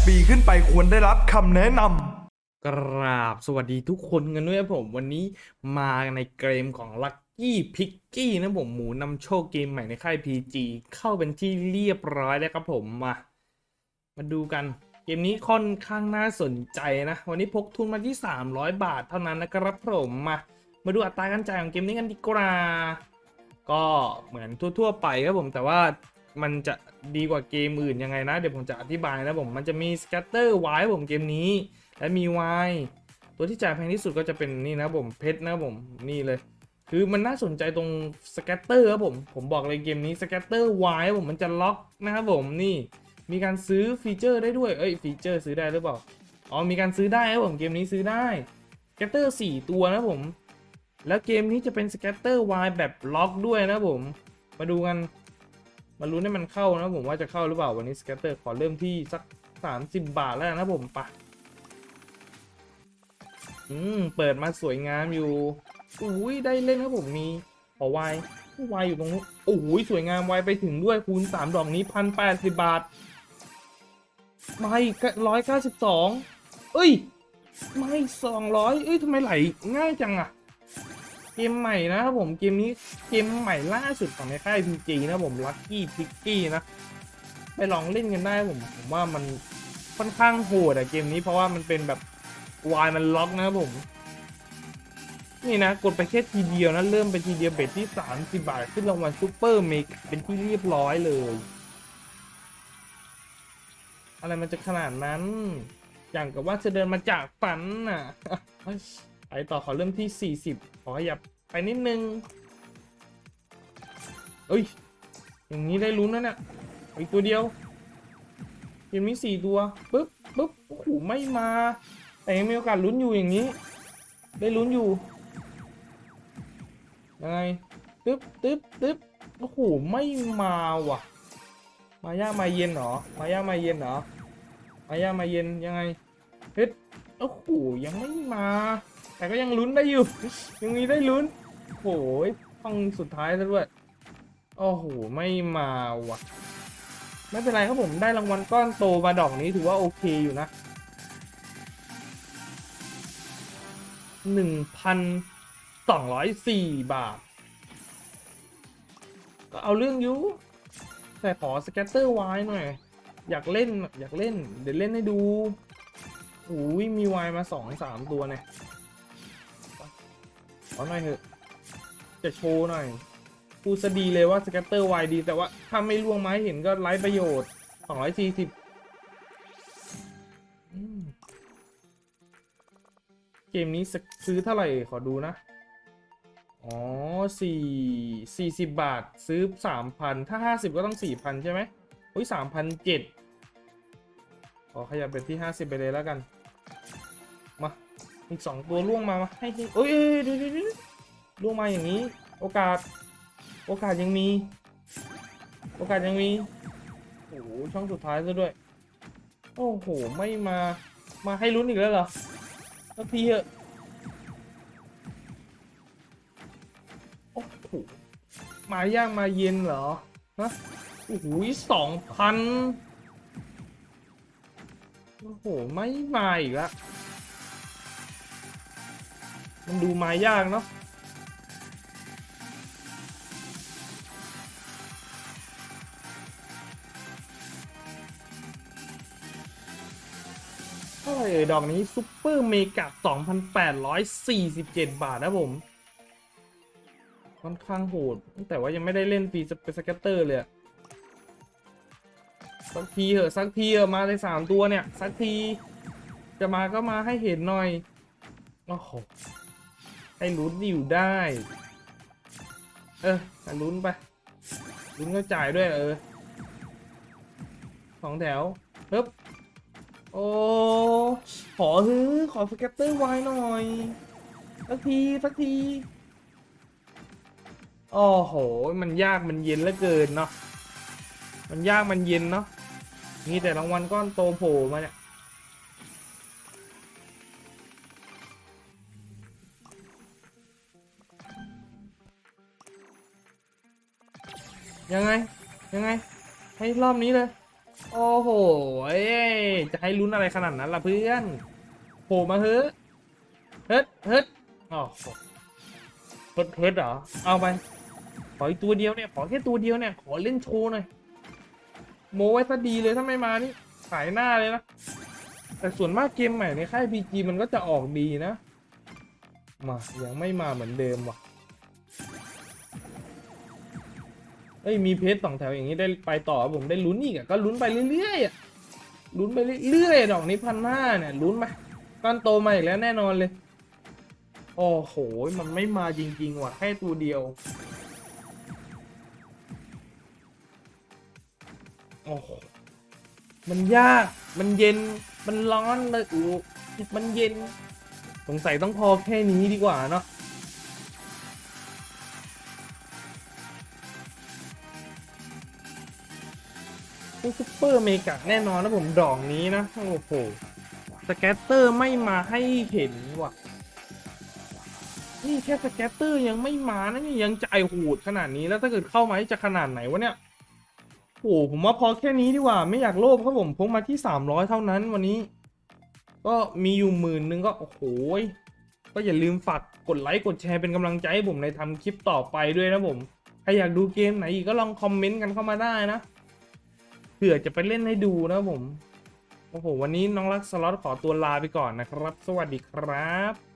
8 ปีขึ้นไปควรได้รับคำแนะนำกราบสวัสดีทุกคนกันด้วยผม วันนี้มาในเกมของ Lucky p i c k y นะผมหมูนำโชคเกมใหม่ในค่าย PG เข้าเป็นที่เรียบร้อยแล้วครับผมมา มาดูกัน เกมนี้ค่อนข้างน่าสนใจนะ วันนี้พกทุนมาที่ 300 บาทเท่านั้นนะครับผมมา มาดูอัตราการจ่ายของเกมนี้กันดีกว่า ก็เหมือนทั่ว ๆ ไปครับผมแต่ว่า มันจะดีกว่าเกมอื่นยังไงนะ เดี๋ยวผมจะอธิบายนะผมมันจะมีสแกตเตอร์ไว้ผมเกมนี้ และมีไวตัวที่จ่ายแพงที่สุดก็จะเป็นนี่นะผมเพชรนะผมนี่เลย คือมันน่าสนใจตรงสแกตเตอร์ครับผมผมบอกเลยเกมนี้สแกตเตอร์ไวน์ผมมันจะล็อกนะครับผมนี่ มีการซื้อฟีเจอร์ได้ด้วยเอ้ยฟีเจอร์ซื้อได้หรือเปล่าอ๋อมีการซื้อได้ครับผมเกมนี้ซื้อได้สแกตเตอร์สี่ตัวนะผมแล้วเกมนี้จะเป็นสแกตเตอร์ไวน์แบบล็อกด้วยนะผม มาดูกัน มาลุ้ให้มันเข้านะผมว่าจะเข้าหรือเปล่าวันนี้สแกตเตอร์ขอเริ่มที่สัก 30 บาทแล้วนะผมปะอืมเปิดมาสวยงามอยู่อุ้ยได้เล่นครับผมมีขอวายวายอยู่ตรงนู้นโอ้ยสวยงามวายไปถึงด้วยคูณสามดอกนี้พันแปดสิบบาทไม่ร้อยเก้าสิบสองเอ้ย ไม่สองร้อยเอ้ยทำไมไหลง่ายจังอะ มใหม่นะครับผมเกมนี้เกมใหม่ล่าสุดของในค่าย PG นะผม Lucky p i c k y นะ ไปลองเล่นกันได้ผมผมว่ามันค่อนข้างโหดอะเกมนี้เพราะว่ามันเป็นแบบวายมันล็อกนะครับผม นี่นะ กดไปแค่ทีเดียวนะเริ่มไปทีเดียวเบ็ดที่30บาท ขึ้นรางวัลซูเปอร์เมกเป็นที่เรียบร้อยเลย อะไรมันจะขนาดนั้น อย่างกับว่าจะเดินมาจากฝันน่ะ ไปต่อขอเริ่มที่ 40 ขอขยับไปนิดนึงเอ้ย อย่างนี้ได้ลุ้นแล้วเนี่ยอีกตัวเดียวเกมนี้สี่ตัวปึ๊บปึ๊บโอ้โหไม่มา แต่ยังมีโอกาสลุ้นอยู่อย่างนี้ ได้ลุ้นอยู่ยังไงตึ๊บตึ๊บตึ๊บโอ้โหไม่มาว่ะ มายากมาเย็นเหรอ มายากมาเย็นเหรอ มายากมาเย็นยังไงเฮ็ดโอ้โหยังไม่มา แต่ก็ยังลุ้นได้อยู่ ยังมีได้ลุ้นโอ้โหต้องสุดท้ายซะด้วยโอ้โหไม่มาว่ะไม่เป็นไรครับผมได้รางวัลก้อนโตมาดอกนี้ถือว่าโอเคอยู่นะหนึ่งพันสองร้อยสี่บาท ก็เอาเรื่องอยูแต่ขอสแกตเตอร์ไว้หน่อย อยากเล่นอยากเล่น เดี๋ยวเล่นให้ดูโอ้ยมีวายมาสองสามตัวเนี่ย ขอหน่อยเถอะจะโชว์หน่อยพูดซะดีเลยว่าสแกตเตอร์ไวดี แต่ว่าถ้าไม่ล่วงไม้เห็นก็ไร้ประโยชน์240อืมเกมนี้ซื้อเท่าไหร่ขอดูนะ อ๋อสี่สี่สิบบาทซื้อสามพันถ้าห้าสิบก็ต้องสี่พันใช่ไหมอุ้ยสามพันเจ็ดขอขยับเป็นที่ห้าสิบไปเลยแล้วกัน อีกสองตัวล่วงมามาให้ให้โอ้ยเอ้ยเดี๋ยวเดี๋ยวเดี๋ยวล่วงมาอย่างนี้ โอกาส โอกาสยังมี โอกาสยังมี โอ้โหช่องสุดท้ายซะด้วย โอ้โห ไม่มา มาให้ลุ้นอีกแล้วเหรอสักทีเถอะโอ้โหมายากมาเย็นเหรอฮะโอ้โหสองพันโอ้โห ไม่มาอีกละ มันดูมายากเนาะเท่าไหร่เอ่ยดอกนี้ซุปเปอร์เมกะ2,847 บาทนะผม ค่อนข้างโหด แต่ว่ายังไม่ได้เล่นฟรีสเกตเตอร์เลยสักทีเหอะสักทีเหอะมาเลยสามตัวเนี่ย สักที จะมาก็มาให้เห็นหน่อย โอ้โห ให้ลุ้นอยู่ได้ เออให้ลุ้นไปลุ้นก็จ่ายด้วยเออสองแถวเฮ้บโอ้ขอฮือขอสแกตเตอร์ไว้หน่อยสักทีสักทีโอ้โห มันยากมันเย็นเหลือเกินเนาะมันยากมันเย็นเนาะมีแต่รางวัลก้อนโตโผล่มาเนี่ย ยังไง ยังไง ให้รอบนี้เลย โอ้โหจะให้ลุ้นอะไรขนาดนั้นล่ะเพื่อนโผล่มาเฮ้เฮ้เฮ้อ๋อเฮ้เฮ้เหรอ เอาไป ขออีกตัวเดียวเนี่ย ขอแค่ตัวเดียวเนี่ย ขอเล่นโชว์หน่อย โมไว้ซะดีเลยถ้าไม่มานี่ขายหน้าเลยนะ แต่ส่วนมากเกมใหม่ในค่าย PG มันก็จะออกดีนะ มา ยังไม่มาเหมือนเดิมว่ะ เอ้ยมีเพจสองแถวอย่างนี้ได้ไปต่อผมได้ลุ้นอีกอะก็ลุ้นไปเรื่อยๆอะลุ้นไปเรื่อยๆดอกนี้พันห้าเนี่ยลุ้นไปก้อนโตมาอีกแล้วแน่นอนเลย โอ้โห มันไม่มาจริง ๆ ว่ะแค่ตัวเดียว โอ้โห มันยาก มันเย็น มันร้อนเลยอูมันเย็น สงสัยต้องพอแค่นี้ดีกว่าเนาะ ซุปเปอร์เมกะแน่นอนนะผมดอกนี้นะ โอ้โห สแกตเตอร์ไม่มาให้เห็นว่ะ นี่แค่สแกตเตอร์ยังไม่มานะนี่ยังจ่ายโหดขนาดนี้แล้วถ้าเกิดเข้ามาจะขนาดไหนวะเนี่ยโอ้โหผมว่าพอแค่นี้ดีกว่า ไม่อยากโลภครับผมพกมาที่ 300 เท่านั้นวันนี้ ก็มีอยู่หมื่นนึงก็ โอ้โหก็อย่าลืมฝากกดไลค์กดแชร์เป็นกำลังใจให้ผมในทำคลิปต่อไปด้วยนะผมใครอยากดูเกมไหนอีกก็ลองคอมเมนต์กันเข้ามาได้นะ เผื่อจะไปเล่นให้ดูนะผม โอ้โห วันนี้น้องรักสล็อตขอตัวลาไปก่อนนะครับ สวัสดีครับ